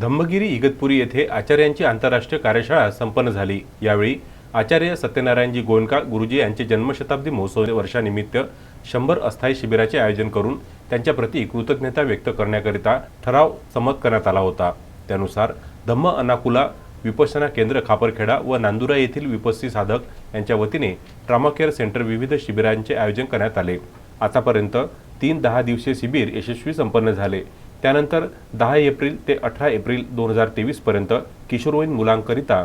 धम्मगिरी इगतपुरी येथे आचार्यांची आंतरराष्ट्रीय कार्यशाळा संपन्न झाली. यावेळी आचार्य सत्यनारायणजी गोयंका गुरुजी यांचे जन्मशताब्दी महोत्सव वर्षानिमित्त शंभर अस्थायी शिबिराचे आयोजन करून त्यांच्याप्रती कृतज्ञता व्यक्त करण्याकरिता ठराव संमत करण्यात आला होता. त्यानुसार धम्म अनाकुला विपसना केंद्र खापरखेडा व नांदुरा येथील विपस्सी साधक यांच्या वतीने ट्रामा केअर सेंटर विविध शिबिरांचे आयोजन करण्यात आले. आतापर्यंत तीन दहा दिवसीय शिबिर यशस्वी संपन्न झाले. त्यानंतर दहा एप्रिल ते अठरा एप्रिल दोन हजार तेवीसपर्यंत किशोरवयीन मुलांकरिता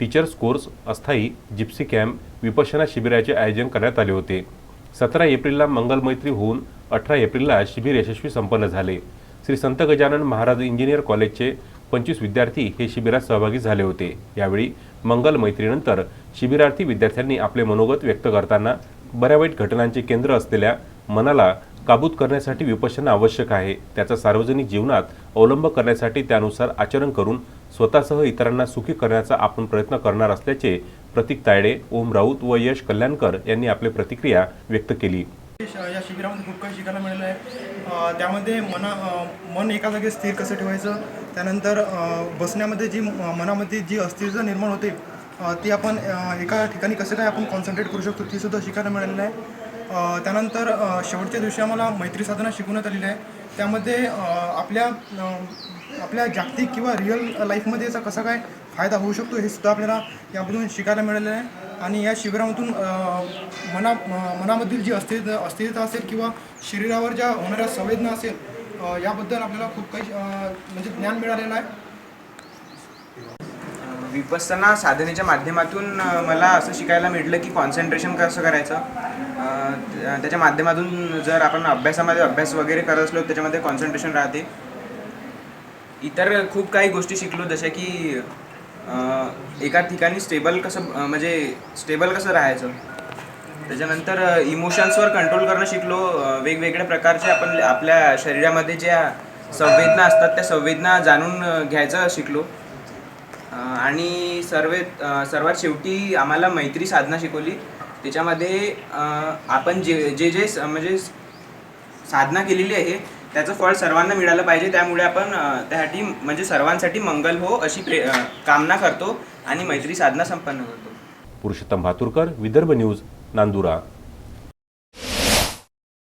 टीचर्स कोर्स अस्थायी जिप्सी कॅम्प विपशना शिबिराचे आयोजन करण्यात आले होते. सतरा एप्रिलला मंगलमैत्री होऊन अठरा एप्रिलला शिबिर यशस्वी संपन्न झाले. श्री संत गजानन महाराज इंजिनियर कॉलेजचे पंचवीस विद्यार्थी हे शिबिरात सहभागी झाले होते. यावेळी मंगल मैत्रीनंतर शिबिरार्थी विद्यार्थ्यांनी आपले मनोगत व्यक्त करताना बऱ्या वाईट घटनांचे केंद्र असलेल्या मनाला काबूत करण्यासाठी विपश्यना आवश्यक आहे. त्याचा सार्वजनिक जीवनात अवलंब करण्यासाठी त्यानुसार आचरण करून स्वतःसह इतरांना सुखी करण्याचा आपण प्रयत्न करणार असल्याचे प्रतीक तायडे ओम राऊत व यश कल्याणकर यांनी आपली प्रतिक्रिया व्यक्त केली. या शिबिरामध्ये खूप काही शिकायला मिळालं आहे. त्यामध्ये मना मन एका जागी स्थिर कसं ठेवायचं? त्यानंतर बसण्यामध्ये जी म- मनामध्ये जी अस्थिरता निर्माण होते ती आपण एका ठिकाणी कसं काय आपण कॉन्सन्ट्रेट करू शकतो ती सुद्धा शिकायला मिळालेलं आहे. त्यानंतर शेवटच्या दिवशी आम्हाला मैत्री साधना शिकवण्यात आलेली आहे. त्यामध्ये आपल्या आपल्या जागतिक किंवा रिअल लाईफमध्ये याचा कसा काय फायदा होऊ शकतो हे सुद्धा आपल्याला यामधून शिकायला मिळालेलं आहे. आणि या शिबिरामधून मना मनामधील जी अस्थिरता अस्थिरता असेल किंवा शरीरावर ज्या होणाऱ्या संवेदना असेल याबद्दल आपल्याला खूप काही म्हणजे ज्ञान मिळालेलं आहे. विपसना साधनेच्या माध्यमातून मला असं शिकायला मिळलं की कॉन्सन्ट्रेशन कसं करायचं? त्याच्या माध्यमातून जर आपण अभ्यासामध्ये अभ्यास वगैरे करत असलो त्याच्यामध्ये कॉन्सन्ट्रेशन राहते. इतर खूप काही गोष्टी शिकलो जशा की एका ठिकाणी स्टेबल कसं म्हणजे स्टेबल कसं राहायचं? त्याच्यानंतर इमोशन्सवर कंट्रोल करणं शिकलो. वेगवेगळ्या प्रकारचे आपण आपल्या शरीरामध्ये ज्या संवेदना असतात त्या संवेदना जाणून घ्यायचं शिकलो. आणि सर्वे सर्वात शेवटी आम्हाला मैत्री साधना शिकवली. त्याच्यामध्ये आपण जे जे जे स- म्हणजे साधना केलेली आहे त्याचं फळ सर्वांना मिळालं पाहिजे. त्यामुळे आपण त्यासाठी म्हणजे सर्वांसाठी मंगल हो अशी प्रे कामना करतो आणि मैत्री साधना संपन्न करतो. पुरुषोत्तम भातुरकर विदर्भ न्यूज नांदुरा.